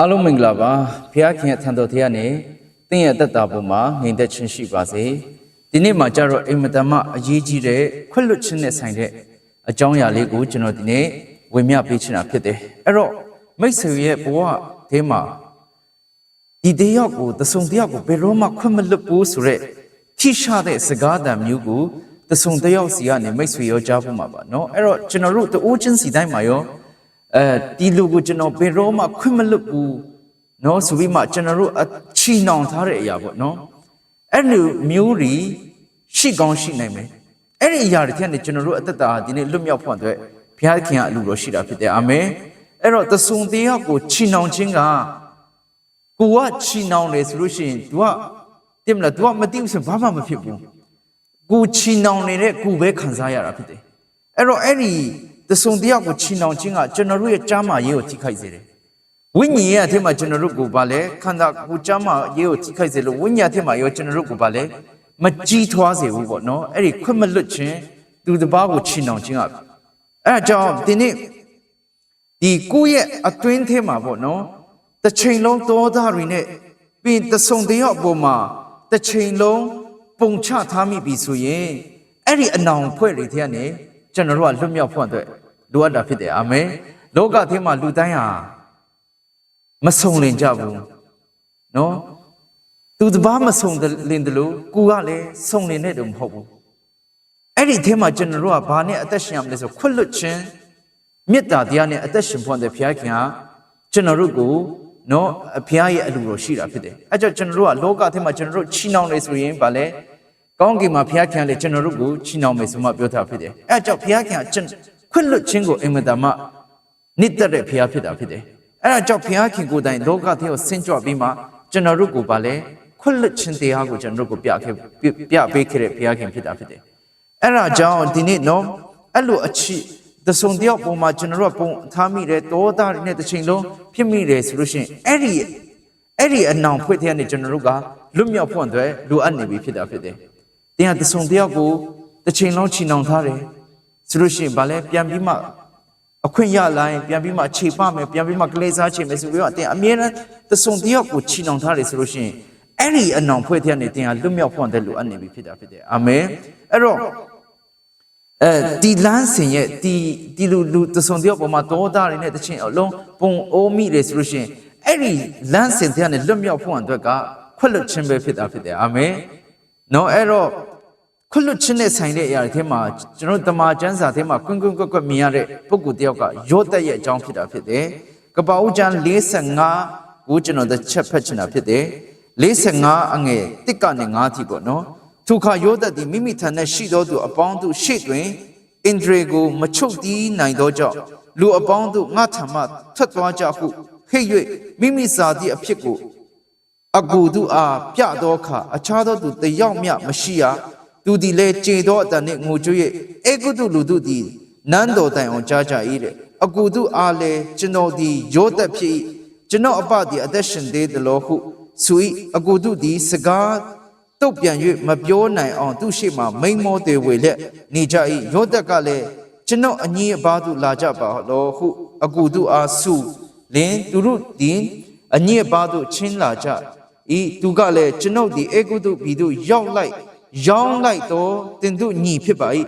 အားလုံးမင်္ဂလာပါဖခင်ခင်ရဲ့ထံတော်တရားနဲ့တင့်ရဲ့တက်တာပေါ်မှာငြိမ်သက်ခြင်းရှိပါစေဒီနေ့မှာကြတော့အိမ်မတမအရေးကြီးတဲ့ခွင့်လွတ်ခြင်းနဲ့ဆိုင်တဲ့အကြောင်းအရာလေးကိုကျွန်တော်ဒီနေ့ဝေမျှပေးချင်တာဖြစ်တယ်အဲ့တော့မိတ်ဆွေရဲ့ဘဝထဲမှာဒီတယောက်ကိုတဆုံတယောက်ကိုဘယ်တော့မှခွင့်မလွတ်ဘူးဆိုရက်ထိရှာတဲ့စကားတံမျိုးကိုတဆုံတယောက်စီကနေမိတ်ဆွေရောကြားဖို့မှာပါเนาะအဲ့တော့ကျွန်တော်တို့တိုးချင်းစီတိုင်းမှာရော အဲဒီလူကိုကျွန်တော်ဘယ်တော့မှခွင့်မလွတ်ဘူးနော်ဆိုပြီးမှကျွန်တော်တို့အချီနှောင်ထားတဲ့အရာပေါ့နော်အဲ့လိုမျိုးတွေရှိကောင်းရှိနိုင်မယ်အဲ့ဒီအရာတွေထက်နေကျွန်တော်တို့အသက်တာဒီနေ့လွတ်မြောက်ဖို့အတွက်ဘုရားခင်ကအလိုတော်ရှိတာဖြစ်တယ်အာမင်အဲ့တော့သဆုံတရားကိုချီနှောင်ခြင်းကကိုကချီနှောင်တယ်ဆိုလို့ရှိရင် तू ကတင်မလား तू ကမသိဘူးဆိုဘာမှမဖြစ်ဘူးကိုချီနှောင်နေတဲ့ကိုပဲခံစားရတာဖြစ်တယ်အဲ့တော့အဲ့ဒီ တဆုံတယောက်ကိုချီနှောင်ခြင်းကကျွန်တော်တို့ရဲ့ကြားမာရေးကိုထိခိုက်စေတယ်ဝိညာဉ်ရဲ့အထက်မှာကျွန်တော်တို့ကိုဗာလဲခန္ဓာကိုယ်ကြားမာရေးကိုထိခိုက်စေလို့ဝိညာဉ်အထက်မှာရောကျွန်တော်တို့ကိုဗာလဲမကြီးထွားစေဘူးပေါ့နော်အဲ့ဒီခွင့်မလွတ်ခြင်းသူတစ်ပါးကိုချီနှောင်ခြင်းကအဲ့ဒါကြောင့်ဒီနေ့ဒီကိုယ့်ရဲ့အတွင်းထဲမှာပေါ့နော်တစ်ချိန်လုံးသောသားတွေနဲ့ပြီးတဆုံတယောက်အပေါ်မှာတစ်ချိန်လုံးပုံချထားမိပြီဆိုရင်အဲ့ဒီအနောင်ဖွဲ့တွေထဲကနေကျွန်တော်တို့ကလွတ်မြောက်ဖို့အတွက် လိုအပ်တာဖြစ်တယ်အာမင်လောကထဲမှာလူတိုင်းဟာမဆုံလင်ကြဘူးနော်သူတစ်ပါးမဆုံလင်တယ်လို့ကိုကလည်းဆုံလင်တဲ့တုံမဟုတ်ဘူးအဲ့ဒီထဲမှာကျွန်တော်တို့ကဘာနဲ့အသက်ရှင်ရမလဲဆိုခွတ်လွတ်ခြင်းမေတ္တာတရားနဲ့အသက်ရှင်ဖွင့်တဲ့ဘုရားခင်ဟာကျွန်တော်တို့ကိုနော်ဘုရားရဲ့အလိုတော်ရှိတာဖြစ်တယ်။အဲကြောင့်ကျွန်တော်တို့ကလောကထဲမှာကျွန်တော်တို့ချီနှောင်နေဆိုရင်ဗာလဲကောင်းကင်မှာဘုရားခင်ကလည်းကျွန်တော်တို့ကိုချီနှောင်မယ်ဆိုမှပြောထားဖြစ်တယ်။အဲကြောင့်ဘုရားခင်ကကျွန် ခွင့်လွတ်ခြင်းကိုအင်မတန်မှနှစ်သက်တဲ့ဘုရားဖြစ်တာဖြစ်တယ်။အဲဒါကြောင့်ဘုရားခင်ကိုယ်တိုင်လောကထဲကိုဆင်းကြွပြီးမှကျွန်တော်တို့ကိုဗာလဲခွင့်လွတ်ခြင်းတရားကိုကျွန်တော်တို့ကိုပြခဲ့ပြပေးခဲ့တဲ့ဘုရားခင်ဖြစ်တာဖြစ်တယ်။အဲဒါကြောင့်ဒီနေ့နော်အဲ့လိုအချစ်တဆုံတယောက်ပုံမှာကျွန်တော်တို့ကပုံထားမိတယ်တောသားတွေနဲ့တစ်ချိန်လုံးဖြစ်မိတယ်ဆိုလို့ရှိရင်အဲ့ဒီအဲ့ဒီအနောင်ဖွင့်တဲ့ကနေကျွန်တော်တို့ကလွတ်မြောက်ဖို့အတွက်လိုအပ်နေပြီဖြစ်တာဖြစ်တယ်။တင်းကတဆုံတယောက်ကိုတစ်ချိန်လုံးချီနှောင်ထားတယ် ဆိုလို့ရှိရင်ဗာလဲပြန်ပြီးမှအခွင့်ရလာရင်ပြန်ပြီးမှခြေပမယ်ပြန်ပြီးမှကလေးစားချင်မယ်ဆိုပြီးတော့အတင်းအမြဲတမ်းတဆုံတယောက်ကိုချီနှောင်ထားတယ်ဆိုလို့ရှိရင်အဲ့ဒီအနောင်ဖွဲ့တဲ့ကနေတင်းကလွတ်မြောက်ဖို့အတွက်လိုအပ်နေပြီဖြစ်တာဖြစ်တယ်။အာမင်။အဲ့တော့အဲဒီလန်းစင်ရဲ့ဒီဒီလူလူတဆုံတယောက်ပေါ်မှာတောသားတွေနဲ့တချင်းအလုံးပုံအိုးမိတယ်ဆိုလို့ရှိရင်အဲ့ဒီလန်းစင်တဲ့နဲ့လွတ်မြောက်ဖို့အတွက်ကခွတ်လွတ်ခြင်းပဲဖြစ်တာဖြစ်တယ်အာမင်နော်အဲ့တော့ ခွတ်လွတ်ခြင်းနဲ့ဆိုင်တဲ့အရာတွေထဲမှာကျွန်တော်တမန်ကျမ်းစာထဲမှာကွန်းကွန်းကွက်ကွက်မြင်ရတဲ့ပုဂ္ဂိုလ်တယောက်ကရောသက်ရဲ့အကြောင်းဖြစ်တာဖြစ်တယ်ကပ္ပဦးကျမ်း45ကိုကျွန်တော်တစ်ချက်ဖတ်ချင်တာဖြစ်တယ်45အငယ်1ကနေ9ထိပေါ့နော်ထိုခါယောသတ်သည်မိမိထံ၌ရှိသောသူအပေါင်းတို့ရှေ့တွင်အင်ဒရေကိုမချုပ်တီးနိုင်သောကြောင့်လူအပေါင်းတို့ငါထံမှထွက်သွားကြဟုဟိတ်၍မိမိစာသည့်အဖြစ်ကိုအကူတို့အားပြသောအခါအခြားသောသူတယောက်မျှမရှိရ သူသည်လည်းကြေသောအတန်နှင့်ငိုကြွေး၍အေဂုတုလူတို့သည်နန်းတော်တိုင်အောင်ကြားကြ၏တဲ့အကူတို့အားလည်းကျွန်တော်သည်ယောသတ်ဖြစ်၏ကျွန်တော်အပသည်အသက်ရှင်သေးသလိုဟုဆို၏အကူတို့သည်စကားတုတ်ပြန်၍မပြောနိုင်အောင်သူရှိမှမိန်မောတွေဝေလက်နေကြ၏ယောသက်ကလည်းကျွန်တော်အညီအပါသူလာကြပါလောဟုအကူသူအားစုလင်သူတို့သည်အညီအပါသူချင်းလာကြဤသူကလည်းကျွန်ုပ်သည်အေကုတုဘီတို့ရောက်လိုက် ရောင်းလိုက်တော့တင်တို့ညီဖြစ်ပါ၏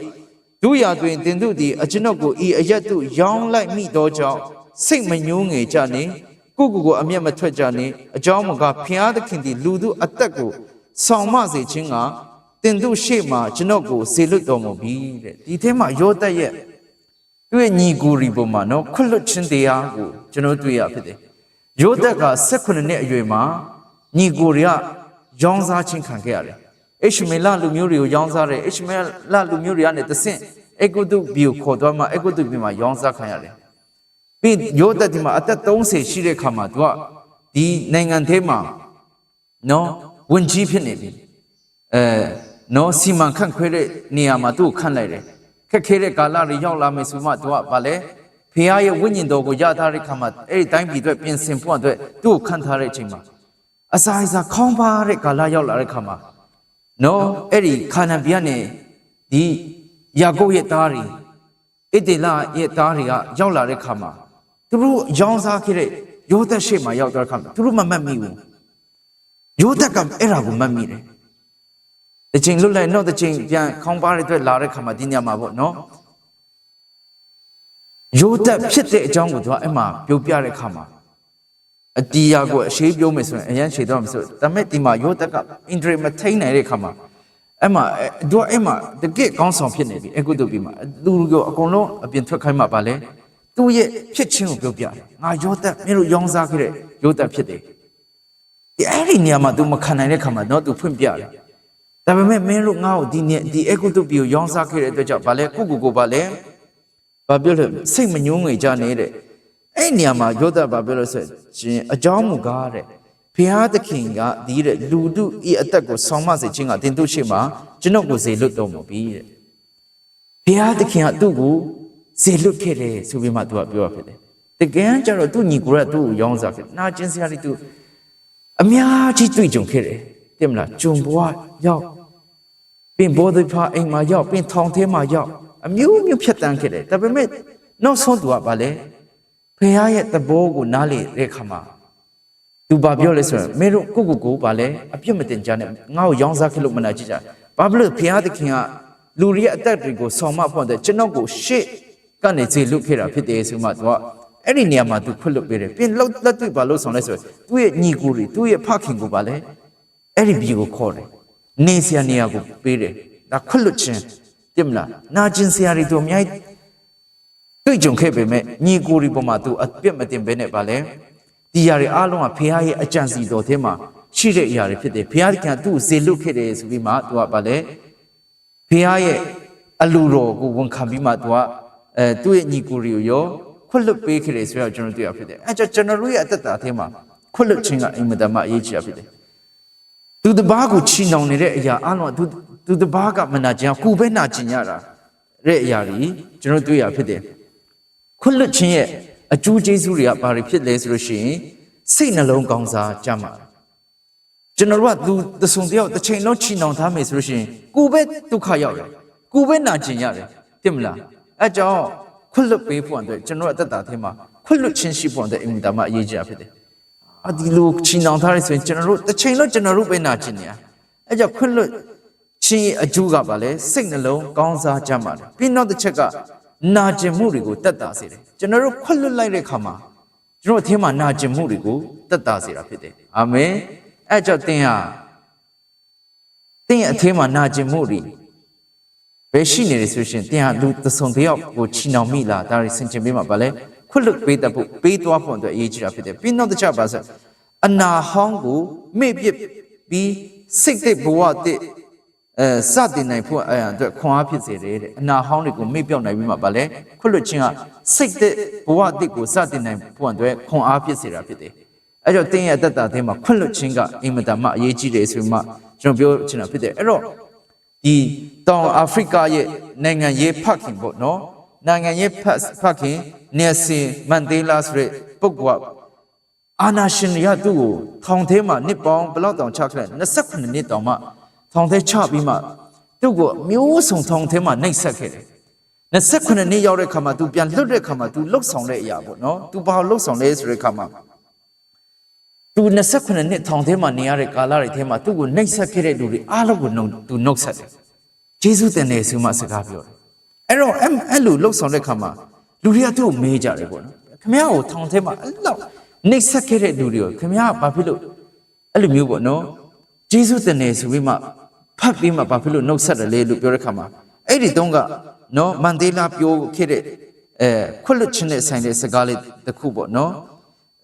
တို့ရာတွင်တင်တို့သည်အကျွန်ုပ်ကိုဤအရက်တို့ရောင်းလိုက်မိသောကြောင့်စိတ်မညှိုးငယ်ကြနှင့်ကိုကိုကိုအမျက်မထွက်ကြနှင့်အကြောင်းမကဖျားသခင်သည်လူတို့အသက်ကိုဆောင်မစေခြင်းကတင်တို့ရှေ့မှာကျွန်တော်ကိုစေလွတ်တော်မူပြီတဲ့ဒီထဲမှာယောသက်ရဲ့သူ့ရဲ့ညီကိုရီပေါ်မှာနော်ခွတ်လွတ်ခြင်းတရားကိုကျွန်တော်တွေ့ရဖြစ်တယ်ယောသက်က18နှစ်အရွယ်မှာညီကိုရီကရောင်းစားခြင်းခံခဲ့ရတယ် အိရှမေလလူမျိုးတွေကိုရောင်းစားတယ်အိရှမေလလူမျိုးတွေကနေတဆင့်အေဂုတုဘီကိုခေါ်သွားမှအေဂုတုဘီမှာရောင်းစားခံရတယ်ပြီးယောသက်ဒီမှာအသက်30ရှိတဲ့ခါမှာသူကဒီနိုင်ငံထဲမှာနော်ဝင်ကြီးဖြစ်နေပြီအဲနော်စီမံခန့်ခွဲတဲ့နေရာမှာသူ့ကိုခန့်လိုက်တယ်ခက်ခဲတဲ့ကာလတွေရောက်လာမယ်ဆိုမှသူကဗာလဲဖခင်ရဲ့ဝိညာဉ်တော်ကိုရထားတဲ့ခါမှာအဲ့ဒီတိုင်းပြည်အတွက်ပြင်ဆင်ဖို့အတွက်သူ့ကိုခန့်ထားတဲ့အချိန်မှာအစာအစာခေါင်းပါတဲ့ကာလရောက်လာတဲ့ခါမှာ နော်အဲ့ဒီခါနန်ပြည်ကနေဒီယာကုပ်ရဲ့သားတွေဣတေလရဲ့သားတွေကရောက်လာတဲ့ခါမှာသူတို့ရောင်းစားခဲ့တဲ့ယောသက်ရှေ့မှာရောက်သွားတဲ့အခါမှာသူတို့မမှတ်မိဘူးယောသက်ကအဲ့ဒါကိုမှတ်မိတယ်တချိန်လွတ်လိုက်တော့တချိန်ပြန်ခေါင်းပါးတဲ့အတွက်လာတဲ့ခါမှာဒီညမှာပေါ့နော်ယောသက်ဖြစ်တဲ့အကြောင်းကိုသူကအဲ့မှာပြောပြတဲ့ခါမှာ အတီးယာကိုအရှိပြောမယ်ဆိုရင်အရန်ရှည်တော့မယ်ဆိုဒါပေမဲ့ဒီမှာယောသက်ကအင်ဒရီမထိန်နိုင်တဲ့ခါမှာအဲ့မှာအဲ့သူကအဲ့မှာတကယ့်ကောင်းဆောင်ဖြစ်နေပြီအခုတို့ပြီမှာသူတို့အကုန်လုံးအပြင်ထွက်ခိုင်းမှာပါလဲသူ့ရဲ့ဖြစ်ချင်းကိုပြောပြတယ်ငါယောသက်မင်းတို့ရောင်းစားခဲ့တဲ့ယောသက်ဖြစ်တယ်ဒီအဲ့ဒီနေရာမှာ तू မခံနိုင်တဲ့ခါမှာတော့ तू ဖွင့်ပြတယ်ဒါပေမဲ့မင်းတို့ငါ့ကိုဒီနေ့ဒီအကုတုပီကိုရောင်းစားခဲ့တဲ့အတွက်ကြောင့်ဗာလဲကိုကိုကိုဗာလဲဘာပြောလဲစိတ်မညှိုးငွေကြနေတဲ့ အဲ့ဒီနေရာမှာယောသဘာပြောလို့ဆိုရင်အကြောင်းမူကားတဲ့ဘုရားသခင်ကဒီတဲ့လူတို့ဤအသက်ကိုဆောင်းမစေခြင်းကတင်တို့ရှိမှကျွန်ုပ်ကိုစေလွတ်တော်မူပြီတဲ့ဘုရားသခင်ကသူ့ကိုစေလွတ်ခဲ့တယ်ဆိုပြီးမှ तू ကပြောရဖြစ်တယ်တကယ်ကျတော့သူ့ညီကိုကသူ့ကိုရောင်းစားခဲ့နာကျင်စရာတွေ तू အများကြီးတွေ့ကြုံခဲ့တယ်တင်မလားဂျုံဘွားရောက်ပြင်ဘောဓိဖာအိမ်မှာရောက်ပြင်ထောင်ထဲမှာရောက်အမျိုးမျိုးဖြတ်တန်းခဲ့တယ်ဒါပေမဲ့နောက်ဆုံးသူကဗာလဲ ဖခင်ရဲ့သဘောကိုနားလေတဲ့ခါမှာသူဘာပြောလဲဆိုရင်မင်းတို့ကိုကိုကိုဗာလဲအပြစ်မတင်ကြနဲ့ငါ့ကိုရောင်းစားခဲ့လို့မနာကြည့်ကြဘာဖြစ်လို့ဖခင်သခင်ကလူတွေရဲ့အသက်တွေကိုဆောင်မဖွင့်တဲ့ကျွန်တော်ကိုရှေ့ကနေခြေလွတ်ခဲ့တာဖြစ်တယ်ဆိုမှသူကအဲ့ဒီနေရာမှာသူခွတ်လွတ်ပေးတယ်ပြင်လောက်လက်တွေ့ဘာလို့ဆောင်လဲဆိုတော့သူ့ရဲ့ညီကိုတွေသူ့ရဲ့ဖခင်ကိုပါလဲအဲ့ဒီပြည်ကိုခေါ်တယ်နေစရာနေရာကိုပေးတယ်ဒါခွတ်လွတ်ခြင်းတင်မလားနာကျင်စရာတွေသူအများကြီး တွေ့ကြုံခဲ့ပေမဲ့ညီကိုတွေပေါ်မှာသူအပြစ်မတင်ဘဲနဲ့ပါလဲဒီຢာတွေအားလုံးကဖခင်ရဲ့အကြံစီတော်ထဲမှာရှိတဲ့အရာတွေဖြစ်တယ်ဖခင်ကသူ့ကိုဇေလွတ်ခဲ့တယ်ဆိုပြီးမှသူကပါလဲဖခင်ရဲ့အလိုတော်ကိုဝန်ခံပြီးမှသူကအဲသူ့ရဲ့ညီကိုတွေကိုရောခွတ်လွတ်ပေးခဲ့တယ်ဆိုတော့ကျွန်တော်တွေ့ရဖြစ်တယ်အဲကြောင့်ကျွန်တော်တို့ရဲ့အသက်တာအထဲမှာခွတ်လွတ်ခြင်းကအင်မတန်မှအရေးကြီးရဖြစ်တယ်သူတစ်ပါးကိုချီနှောင်နေတဲ့အရာအလုံးသူသူတစ်ပါးကမနာခြင်းကိုပဲနာခြင်းရတာတဲ့အရာကြီးကျွန်တော်တွေ့ရဖြစ်တယ် ခွတ်လွတ်ခြင်းရဲ့အကျိုးကျေးဇူးတွေကဘာတွေဖြစ်လဲဆိုလို့ရှိရင်စိတ်နှလုံးကောင်းစားကြမှာကျွန်တော်တို့ကသူတဆုံတယောက်တစ်ချိန်လုံးချီနှောင်ထားမယ်ဆိုလို့ရှိရင်ကိုပဲဒုက္ခရောက်တယ်ကိုပဲနာကျင်ရတယ်တင်မလားအဲကြောင့်ခွတ်လွတ်ပေးဖို့အတွက်ကျွန်တော်အသက်တာထဲမှာခွတ်လွတ်ခြင်းရှိဖို့အတွက်အင်မတန်မှအရေးကြီးတာဖြစ်တယ်။အဒီလိုချီနှောင်ထားရဆိုရင်ကျွန်တော်တို့တစ်ချိန်လုံးကျွန်တော်တို့ပဲနာကျင်နေရ။အဲကြောင့်ခွတ်လွတ်ခြင်းရဲ့အကျိုးကပါလဲစိတ်နှလုံးကောင်းစားကြမှာတယ်။ပြီးနောက်တစ်ချက်က နာကျင်မှုတွေကိုတတ်တာစေတယ်။ကျွန်တော်တို့ခွတ်လွတ်လိုက်တဲ့အခါမှာကျွန်တော်အထင်းမှာနာကျင်မှုတွေကိုတတ်တာစေတာဖြစ်တယ်။အာမင်။အဲကြောင့်သင်ဟာသင်ရဲ့အထင်းမှာနာကျင်မှုတွေဘယ်ရှိနေလဲဆိုရှင်တင်ဟာလူသဆုံတယောက်ကိုချီနှောင်မိလားဒါတွေဆင်ခြင်ပေးမှာဗာလဲခွတ်လွတ်ပေးတတ်ဖို့ပေးသွားဖို့အတွက်အရေးကြီးတာဖြစ်တယ်ပြီးနောက်တစ်ချက်ပါဆိုအနာဟောင်းကိုမေ့ပစ်ပြီးစိတ်သိဘဝတဲ့ အဲစတင်နိုင်ဖို့အရာအတွက်ခွန်အားဖြစ်စေတယ်တဲ့အနာဟောင်းတွေကိုမေ့ပြောက်နိုင်ပြီးမှဗာလဲခွတ်လွတ်ခြင်းကစိတ်တဲ့ဘဝတဲ့ကိုစတင်နိုင်ဖို့အတွက်ခွန်အားဖြစ်စေတာဖြစ်တယ်အဲကြောင့်တင်းရဲ့အတ္တတာထဲမှာခွတ်လွတ်ခြင်းကအင်မတန်မှအရေးကြီးတယ်ဆိုမှကျွန်တော်ပြောချင်တာဖြစ်တယ်အဲ့တော့ဒီတောင်အာဖရိကရဲ့နိုင်ငံရေးဖခင်ပေါ့နော်နိုင်ငံရေးဖတ်ဖခင်နေဆင်မန်ဒေးလာဆိုတဲ့ပုဂ္ဂိုလ်ကအာနာရှင်ရသူ့ကိုထောင်ထဲမှာနှစ်ပေါင်းဘယ်လောက်တောင်ချခဲ့လဲ28နှစ်တောင်မှ ထောင်ထဲချပြီးမှသူ့ကိုမျိုးစုံထောင်ထဲမှာနှိပ်စက်ခဲ့တယ်28နှစ်ရောက်တဲ့ခါမှာ तू ပြန်လွတ်တဲ့ခါမှာ तू လှုပ်ဆောင်တဲ့အရာပေါ့နော် तू ဘာလှုပ်ဆောင်လဲဆိုတဲ့ခါမှာ तू 28နှစ်ထောင်ထဲမှာနေရတဲ့ကာလတွေထဲမှာသူ့ကိုနှိပ်စက်ခဲ့တဲ့လူတွေအားလုံးကိုနှုတ် तू နှုတ်ဆက်တယ်ဂျေစုတင်တယ်ဆိုမှစကားပြောတယ်အဲ့တော့အဲ့အဲ့လိုလှုပ်ဆောင်တဲ့ခါမှာလူတွေကသူ့ကိုမေးကြတယ်ပေါ့နော်ခမရကိုထောင်ထဲမှာအဲ့လောက်နှိပ်စက်ခဲ့တဲ့လူတွေကိုခမရကဘာဖြစ်လို့အဲ့လိုမျိုးပေါ့နော်ဂျေစုတင်တယ်ဆိုပြီးမှ ဖတ်ပြီးမှဘာဖြစ်လို့နှုတ်ဆက်တယ်လေလို့ပြောတဲ့ခါမှာအဲ့ဒီတုန်းကနော်မန်ဒေးလာပြောခဲ့တဲ့အဲခွတ်လွတ်ခြင်းနဲ့ဆိုင်တဲ့စကားလေးတစ်ခုပေါ့နော်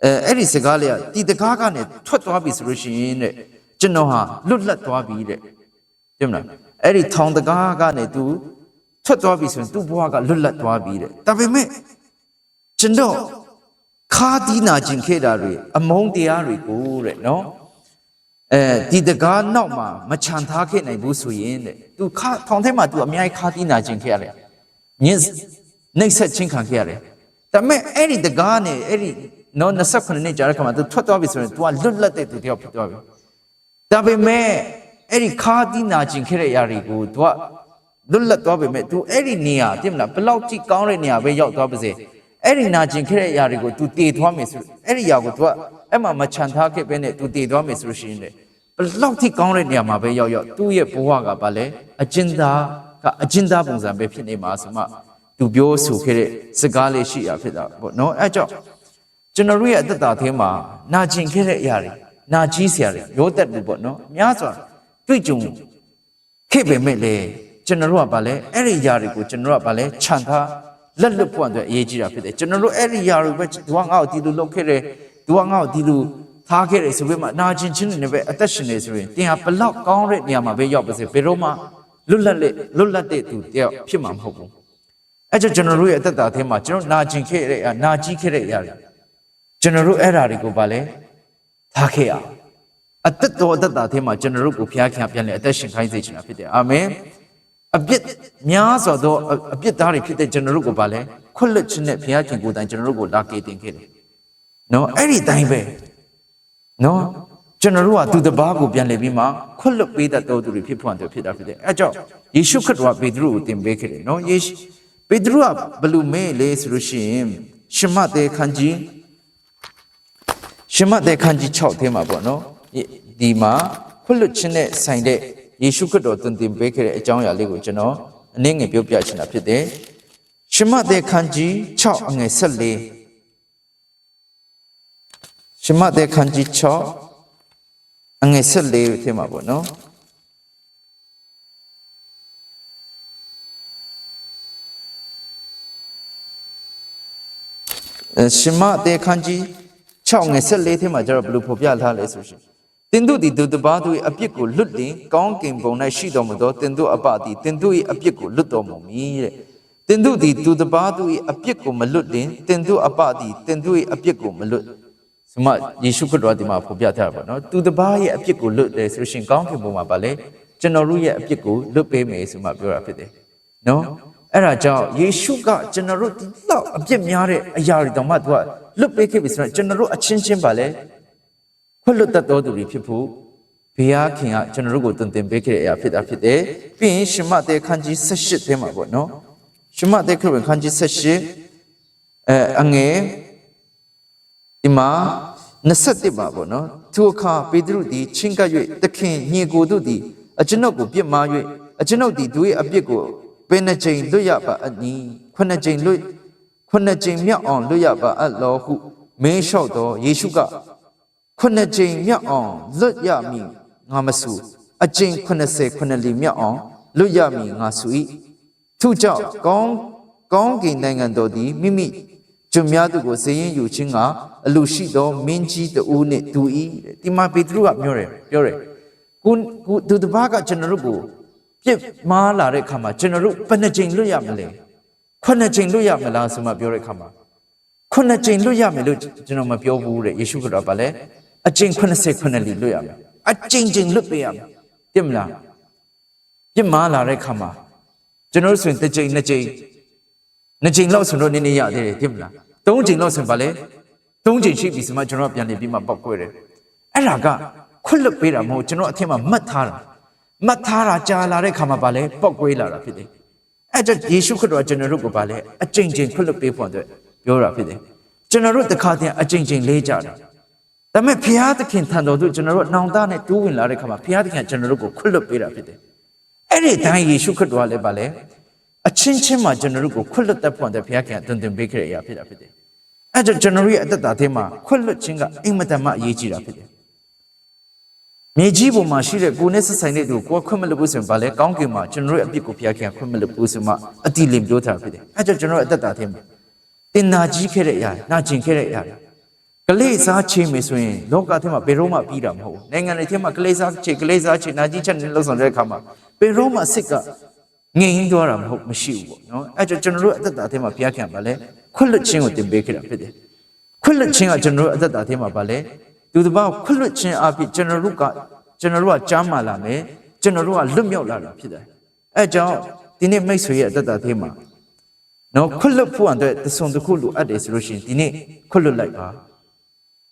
အဲအဲ့ဒီစကားလေးကဒီတကားကနေထွက်သွားပြီဆိုလို့ရှိရင်တဲ့ကျွန်တော်ဟာလွတ်လပ်သွားပြီတဲ့သိမလားအဲ့ဒီထောင်တကားကနေ तू ထွက်သွားပြီဆိုရင် तू ဘဝကလွတ်လပ်သွားပြီတဲ့ဒါပေမဲ့ကျွန်တော်ခါဒီနာကျင်ခဲ့တာတွေအမုန်းတရားတွေကိုတဲ့နော် အဲဒီတကားနောက်မှာမချန်ထားခဲ့နိုင်ဘူးဆိုရင်တဲ့ तू ခါထောင်ထဲမှာ तू အများကြီးခါဒီနာကျင်ခဲ့ရတယ်ညစ်နှိပ်ဆက်ချင်းခံခဲ့ရတယ်ဒါပေမဲ့အဲ့ဒီတကားနဲ့အဲ့ဒီနော်28နှစ်ကြာတဲ့ခါမှာ तू ထွက်သွားပြီဆိုရင် तू ကလွတ်လပ်တဲ့သူတယောက်ဖြစ်သွားပြီဒါပေမဲ့အဲ့ဒီခါဒီနာကျင်ခဲ့တဲ့အရာတွေကို तू ကလွတ်လပ်သွားပြီမဲ့ तू အဲ့ဒီနေရာသိမလားဘယ်လောက်ကြည့်ကောင်းတဲ့နေရာပဲရောက်သွားပါစေ အဲ့ဒီနာကျင်ခဲ့တဲ့အရာတွေကို तू တည်သွားမယ်ဆိုအဲ့ဒီအရာကို तू က အဲ့မှာမချန်ထားခဲ့ပဲနဲ့ तू တည်သွားမယ်ဆိုလို့ရှိရင်လေဘလောက်ထိကောင်းတဲ့နေရာမှာပဲရောက်ရောက်သူ့ရဲ့ဘဝကဘာလဲအကျဉ်းသားကအကျဉ်းသားပုံစံပဲဖြစ်နေမှာဆိုမှ तू ပြောဆိုခဲ့တဲ့စကားလေးရှိရဖြစ်တာပေါ့နော်အဲ့ကြောင့်ကျွန်တော်တို့ရဲ့အသက်တာထဲမှာနာကျင်ခဲ့တဲ့အရာတွေနာကြီးစရာတွေရိုးသက်လို့ပေါ့နော်အများစွာတွေ့ကြုံခဲ့ပေမဲ့လေကျွန်တော်တို့ကဘာလဲအဲ့ဒီຢာတွေကိုကျွန်တော်တို့ကဘာလဲခြံထားလက်လွတ်ဖို့အတွက်အရေးကြီးတာဖြစ်တယ်ကျွန်တော်တို့အဲ့ဒီຢာတွေပဲသူကငါ့ကိုဒီလိုလုပ်ခဲ့တယ် သူကငါ့ကိုဒီလိုထားခဲ့တယ်ဆိုပေမဲ့နာကျင်ချင်းတွေနဲ့ပဲအသက်ရှင်နေဆိုရင်တင်ဟာဘလောက်ကောင်းတဲ့နေရာမှာပဲရောက်ပါစေဘယ်တော့မှလွတ်လပ်လက်လွတ်လပ်တဲ့သူတယောက်ဖြစ်မှာမဟုတ်ဘူးအဲ့ကြောင့်ကျွန်တော်တို့ရဲ့အသက်တာထဲမှာကျွန်တော်နာကျင်ခဲ့တဲ့အရာနာကြီးခဲ့တဲ့အရာတွေကျွန်တော်တို့အဲ့ဓာတွေကိုဘာလဲထားခဲ့အောင်အသက်တော်အသက်တာထဲမှာကျွန်တော်တို့ကိုဘုရားခင်ပြန်လဲအသက်ရှင်ခိုင်းစေချင်တာဖြစ်တယ်အာမင်အပြစ်များစွာသောအအပြစ်သားတွေဖြစ်တဲ့ကျွန်တော်တို့ကိုဗာလဲခွတ်လွတ်ခြင်းနဲ့ဘုရားခင်ကိုယ်တိုင်ကျွန်တော်တို့ကိုလာကေတင်ခဲ့တယ် နော်အဲ့ဒီတိုင်းပဲနော်ကျွန်တော်တို့ကသူတစ်ပါးကိုပြန်လဲပြီးမှခွတ်လွတ်ပေးတတ်တော်သူတွေဖြစ်ဖွယ်တယ်ဖြစ်တာဖြစ်တယ်အဲကြောင့်ယေရှုခရစ်တော်ကပေတရုကိုတင်ပေးခဲ့တယ်နော်ယေရှုပေတရုကဘယ်လိုမဲလဲဆိုလို့ရှိရင်ရှမသက်ခန်းကြီးရှမသက်ခန်းကြီး6ထဲမှာပေါ့နော်ဒီဒီမှာခွလွတ်ခြင်းနဲ့ဆိုင်တဲ့ယေရှုခရစ်တော်သွန်သင်ပေးခဲ့တဲ့အကြောင်းအရာလေးကိုကျွန်တော်အနည်းငယ်ပြောပြချင်တာဖြစ်တယ်ရှမသက်ခန်းကြီး6အငယ်14 ရှမသက်ခန်းကြီး6အငယ်14ထဲမှာပေါ့နော်အဲရှမသက်ခန်းကြီး6ငယ်14ထဲမှာကျတော့ဘယ်လိုဖော်ပြထားလဲဆိုရှင်တင်တို့ဒီသူတစ်ပါးသူ၏အပြစ်ကိုလွတ်လင်ကောင်းကင်ဘုံ၌ရှိတော်မူသောတင်တို့အပသည်တင်တို့၏အပြစ်ကိုလွတ်တော်မူမည်တဲ့တင်တို့ဒီသူတစ်ပါးသူ၏အပြစ်ကိုမလွတ်လင်တင်တို့အပသည်တင်တို့၏အပြစ်ကိုမလွတ် ဆိုမှယေရှုခရစ်တော်ဒီမှာဖော်ပြထားတာပေါ့နော်သူတစ်ပါးရဲ့အပြစ်ကိုလွတ်တယ်ဆိုရှင်ကောင်းကင်ဘုံမှာပါလေကျွန်တော်တို့ရဲ့အပြစ်ကိုလွတ်ပေးမယ်ဆိုမှပြောတာဖြစ်တယ်နော်အဲ့ဒါကြောင့်ယေရှုကကျွန်တော်တို့ဒီလောက်အပြစ်များတဲ့အရာတွေတောင်မှသူကလွတ်ပေးခဲ့ပြီဆိုတော့ကျွန်တော်တို့အချင်းချင်းပါလေခွတ်လွတ်တတ်တော်သူတွေဖြစ်ဖို့ဘုရားခင်ကကျွန်တော်တို့ကိုတုံသင်ပေးခဲ့တဲ့အရာဖြစ်တာဖြစ်တယ်ပြီးရင်ရှမသက်ခန်းကြီး78ထဲမှာပေါ့နော်ရှမသက်ခရစ်ဝင်ခန်းကြီး78အဲအငယ် ဒီမှာ21ပါပေါ့နော်သူအခါပေတရုသည်ချင်းကပ်၍သခင်ညီကိုတို့သည်အကျွန်ုပ်ကိုပြစ်မှား၍အကျွန်ုပ်သည်သူ၏အပြစ်ကိုပင်နှကြိမ်လွတ်ရပါအနီးခုနှစ်ကြိမ်လွတ်ခုနှစ်ကြိမ်မြောက်အောင်လွတ်ရပါအပ်လောဟုမင်းလျှောက်တော်ယေရှုကခုနှစ်ကြိမ်မြောက်အောင်လွတ်ရမည်ငါမဆူအကြိမ်80ခုနှစ်လီမြောက်အောင်လွတ်ရမည်ငါဆူ၏ထို့ကြောင့်ကောင်းကောင်းကင်နိုင်ငံတော်သည်မိမိ ကျွန်များသူကိုဇေရင်ယူခြင်းကအလူရှိသောမင်းကြီးတူနှင့်တူ၏တဲ့ဒီမှာပေတရုကပြောတယ်ပြောတယ်ကိုကိုသူတစ်ပါးကကျွန်တော်တို့ကိုပြစ်မှားလာတဲ့ခါမှာကျွန်တော်တို့ဘယ်နှကြိမ်လွတ်ရမလဲခုနှစ်ကြိမ်လွတ်ရမလားဆိုမှပြောတဲ့ခါမှာခုနှစ်ကြိမ်လွတ်ရမယ်လို့ကျွန်တော်မပြောဘူးတဲ့ယေရှုခရစ်တော်ကလည်းအကြိမ်80ခုနှစ်လီလွတ်ရမယ်အကြိမ်ကြိမ်လွတ်ပေးရမယ်သိမလားပြစ်မှားလာတဲ့ခါမှာကျွန်တော်တို့ဆိုရင်တစ်ကြိမ်နှစ်ကြိမ် နှစ်ကြိမ်လောက်ဆိုတော့နည်းနည်းရသေးတယ်သိမလားသုံးကြိမ်လောက်ဆိုရင်ဗာလဲသုံးကြိမ်ရှိပြီဆိုမှကျွန်တော်ကပြန်နေပြီးမှပောက်ကွဲတယ်အဲ့ဒါကခွတ်လွတ်ပေးတာမဟုတ်ကျွန်တော်အထင်မှာမှတ်ထားတာမှတ်ထားတာကြာလာတဲ့ခါမှာဗာလဲပောက်ကွဲလာတာဖြစ်တယ်အဲ့ကြောင့်ယေရှုခရစ်တော်ကကျွန်တော်တို့ကိုဗာလဲအကြိမ်ကြိမ်ခွတ်လွတ်ပေးဖို့အတွက်ပြောတာဖြစ်တယ်ကျွန်တော်တို့တစ်ခါတည်းအကြိမ်ကြိမ်လေးကြတယ်ဒါပေမဲ့ဘုရားသခင်ထံတော်သို့ကျွန်တော်တို့နောင်တနဲ့တိုးဝင်လာတဲ့ခါမှာဘုရားသခင်ကကျွန်တော်တို့ကိုခွတ်လွတ်ပေးတာဖြစ်တယ်အဲ့ဒီတိုင်းယေရှုခရစ်တော်ကလည်းဗာလဲ အချင်းချင်းမှာကျွန်တော်တို့ကိုခွတ်လွတ်တတ်ဖို့အတွက်ဘုရားခင်ကတွင်တင်ပေးခဲ့တဲ့အရာဖြစ်တာဖြစ်တယ်။အဲကြောင့်ကျွန်တော်တို့ရဲ့အသက်တာထဲမှာခွတ်လွတ်ခြင်းကအိမ်မတန်မှအရေးကြီးတာဖြစ်တယ်။မြေကြီးပေါ်မှာရှိတဲ့ကိုယ်နဲ့ဆက်ဆိုင်တဲ့သူကိုကိုယ်ခွင့်မလို့ဘူးဆိုရင်ဗာလဲကောင်းကင်မှာကျွန်တော်တို့ရဲ့အပြစ်ကိုဘုရားခင်ကခွင့်မလို့ဘူးဆိုမှအတိလင်ပြောထားတာဖြစ်တယ်။အဲကြောင့်ကျွန်တော်တို့အသက်တာထဲမှာတင်နာကြီးခဲ့တဲ့အရာနာကျင်ခဲ့တဲ့အရာကလေးစားချင်းမယ်ဆိုရင်လောကထဲမှာဘယ်တော့မှပြီးတာမဟုတ်ဘူး။နိုင်ငံတွေထဲမှာကလေးစားချင်းကလေးစားချင်းနာကြီးချက်နဲ့လှုပ်ဆောင်တဲ့အခါမှာဘယ်တော့မှစစ်က ငြိမ်သွားတာမဟုတ်မရှိဘူးပေါ့နော်အဲကြောင့်ကျွန်တော်တို့အသက်တာထဲမှာဘုရားခင်ပါလဲခွတ်လွတ်ခြင်းကိုတင်ပေးခဲ့တာဖြစ်တယ်ခွတ်လွတ်ခြင်းကကျွန်တော်တို့အသက်တာထဲမှာပါလဲသူတစ်ပါးခွတ်လွတ်ခြင်းအဖြစ်ကျွန်တော်တို့ကကျွန်တော်တို့ကကြားမာလာမယ်ကျွန်တော်တို့ကလွတ်မြောက်လာတာဖြစ်တယ်အဲကြောင့်ဒီနေ့မိတ်ဆွေရဲ့အသက်တာထဲမှာနော်ခွတ်လွတ်ဖို့အတွက်တဆုံတစ်ခုလိုအပ်တယ်ဆိုလို့ရှိရင်ဒီနေ့ခွတ်လွတ်လိုက်ပါ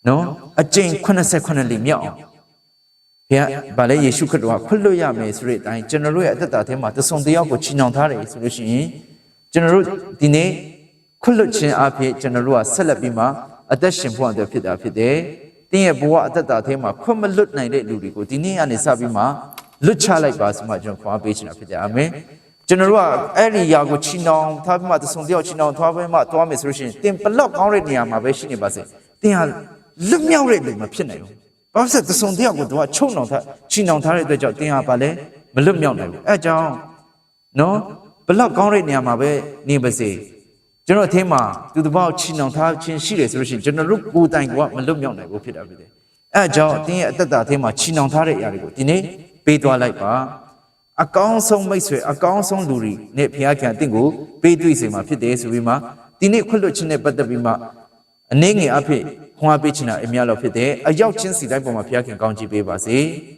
နော်အကျင့်89လီမြောက်အောင် ဘုရားဗာလဲယေရှုခရစ်တော်ကခွတ်လွတ်ရမယ်ဆိုတဲ့အတိုင်းကျွန်တော်တို့ရဲ့အသက်တာထဲမှာတဆုံတယောက်ကိုချီနှောင်ထားတယ်ဆိုလို့ရှိရင်ကျွန်တော်တို့ဒီနေ့ခွလွတ်ခြင်းအဖြစ်ကျွန်တော်တို့ကဆက်လက်ပြီးမှအသက်ရှင်ဖို့အတွက်ဖြစ်တာဖြစ်တယ်။တင်းရဲ့ဘဝအသက်တာထဲမှာခွတ်မလွတ်နိုင်တဲ့လူတွေကိုဒီနေ့ကနေစပြီးမှလွတ်ချလိုက်ပါဆိုမှကျွန်တော်ခွန်အားပေးချင်တာဖြစ်တယ်အာမင်။ကျွန်တော်တို့ကအဲ့ဒီຢာကိုချီနှောင်ထားပြီးမှသဆုံတယောက်ချီနှောင်ထားပြီးမှသွားမယ်ဆိုလို့ရှိရင်တင်ဘလောက်ကောင်းတဲ့နေရာမှာပဲရှိနေပါစေ။တင်ဟာလွတ်မြောက်တဲ့လူမဖြစ်နိုင်ဘူး။ ဘာဖြစ်သဆုံတယောက်ကိုသူကချုံနှောင်ထားချီနှောင်ထားတဲ့အတွက်ကြောင့်တင်ဟာပါလဲမလွတ်မြောက်နိုင်ဘူး။အဲအကြောင်းနော်ဘလောက်ကောင်းတဲ့နေရာမှာပဲနေပါစေကျွန်တော်အထင်းမှာသူတစ်ပေါက်ချီနှောင်ထားခြင်းရှိတယ်ဆိုလို့ရှိရင်ကျွန်တော်တို့ကိုယ်တိုင်ကမလွတ်မြောက်နိုင်ဘူးဖြစ်တာဖြစ်တယ်အဲအကြောင်းအတင်းရဲ့အသက်တာအထင်းမှာချီနှောင်ထားတဲ့အရာတွေကိုဒီနေ့ပေးသွားလိုက်ပါအကောင်းဆုံးမိတ်ဆွေအကောင်းဆုံးလူတွေနဲ့ဘုရားခင်အသင်ကိုပေးတွေ့စေမှာဖြစ်တယ်ဆိုပြီးမှဒီနေ့ခွတ်လွတ်ခြင်းနဲ့ပတ်သက်ပြီးမှ အနေငယ်အဖြစ်ခွန်အားပေးချင်တာအများလို့ဖြစ်တယ်အရောက်ချင်းစီတိုင်းပေါ်မှာဘုရားခင်ကောင်းချီးပေးပါစေ။